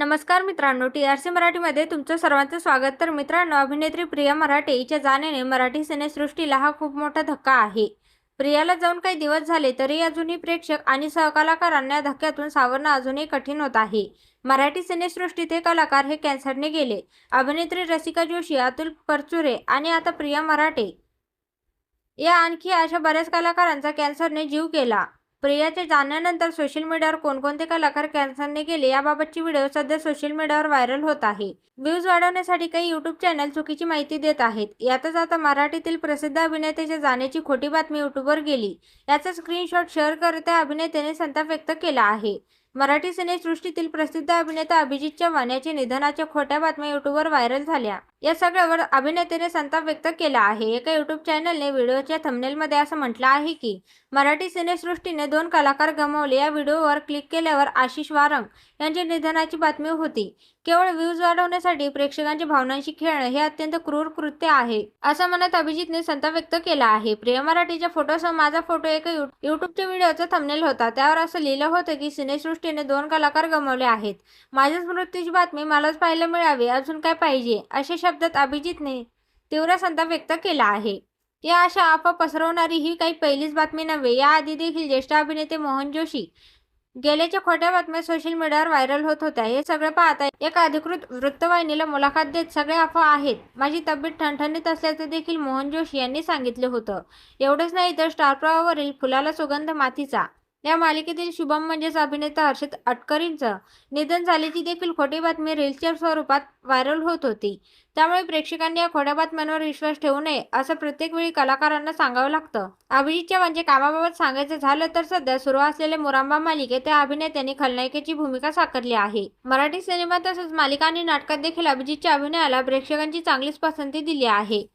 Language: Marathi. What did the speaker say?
नमस्कार मित्रांनो टी आर सी मराठीमध्ये तुमचं सर्वांचं स्वागत. तर मित्रांनो अभिनेत्री प्रिया मराठे हिच्या जाण्याने मराठी सिनेसृष्टीला हा खूप मोठा धक्का आहे. प्रियाला जाऊन काही दिवस झाले तरी अजूनही प्रेक्षक आणि सहकलाकारांना या धक्क्यातून सावरणं अजूनही कठीण होत आहे. मराठी सिनेसृष्टीत हे कलाकार हे कॅन्सरने गेले. अभिनेत्री रसिका जोशी अतुल परचुरे आणि आता प्रिया मराठे या आणखी अशा बऱ्याच कलाकारांचा कॅन्सरने जीव गेला. प्रियाच्या जाण्यानंतर सोशल मीडियावर कोणकोणते कलाकार कॅन्सरने गेले याबाबतची व्हिडिओ सध्या सोशल मीडियावर व्हायरल होत आहे. व्ह्यूज वाढवण्यासाठी काही युट्यूब चॅनल चुकीची माहिती देत आहेत. यातच आता मराठीतील प्रसिद्ध अभिनेत्याच्या जाण्याची खोटी बातमी युट्यूबवर गेली. याचा स्क्रीनशॉट शेअर करत त्या अभिनेत्याने संताप व्यक्त केला आहे. मराठी सिनेसृष्टीतील प्रसिद्ध अभिनेता अभिजित चव्हाण निधनाच्या खोट्या बातम्या युट्यूबवर व्हायरल झाल्या. या सगळ्यावर अभिनेत्याने संताप व्यक्त केला आहे. एका युट्यूब चॅनलने व्हिडिओच्या थंबनेलमध्ये असं म्हटलं आहे की मराठी सिनेसृष्टीने दोन कलाकार गमावले. या व्हिडिओवर क्लिक केल्यावर आशिष वारंग यांच्या निधनाची बातमी होती. केवळ व्ह्यूज वाढवण्यासाठी प्रेक्षकांच्या भावनांशी खेळणं हे अत्यंत क्रूर कृत्य आहे असं म्हणत अभिजितने संताप व्यक्त केला आहे. प्रिय मराठीच्या फोटोसह माझा फोटो एका यु- युट्यूबच्या व्हिडिओचा थंबनेल होता. त्यावर असं लिहिलं होतं की सिनेसृष्टी दृष्टीने दोन कलाकार गमावले आहेत. माझ्याच मृत्यूची बातमी मलाच पाहायला मिळावी अजून काय पाहिजे? अशा शब्दात अभिजितने तीव्र संताप व्यक्त केला आहे. या अशा अफवा पसरवणारी ही काही पहिलीच बातमी नव्हे याआधी देखील ज्येष्ठ अभिनेते मोहन जोशी गेल्याच्या खोट्या बातम्या सोशल मीडियावर व्हायरल होत होत्या. हे सगळं पाहता एका अधिकृत वृत्तवाहिनीला मुलाखत देत सगळे अफवा आहेत. माझी तब्येत ठणठणीत असल्याचं देखील मोहन जोशी यांनी सांगितलं होतं. एवढंच नाही तर स्टार प्रवावरील फुलाला सुगंध मातीचा. या मालिकेतील शुभम म्हणजेच अभिनेता हर्षद अटकरींचं निधन झाल्याची देखील खोटी बातमी रील्सच्या स्वरूपात व्हायरल होत होती. त्यामुळे प्रेक्षकांनी या खोट्या बातम्यांवर विश्वास ठेवू नये असं प्रत्येक वेळी कलाकारांना सांगावं लागतं. अभिजितच्या म्हणजे कामाबाबत सांगायचं झालं तर सध्या सुरू असलेल्या मुरांबा मालिकेत त्या अभिनेत्यांनी खलनायिकेची भूमिका साकारली आहे. मराठी सिनेमा तसंच मालिका आणि नाटकात देखील अभिजितच्या अभिनयाला प्रेक्षकांची चांगलीच पसंती दिली आहे.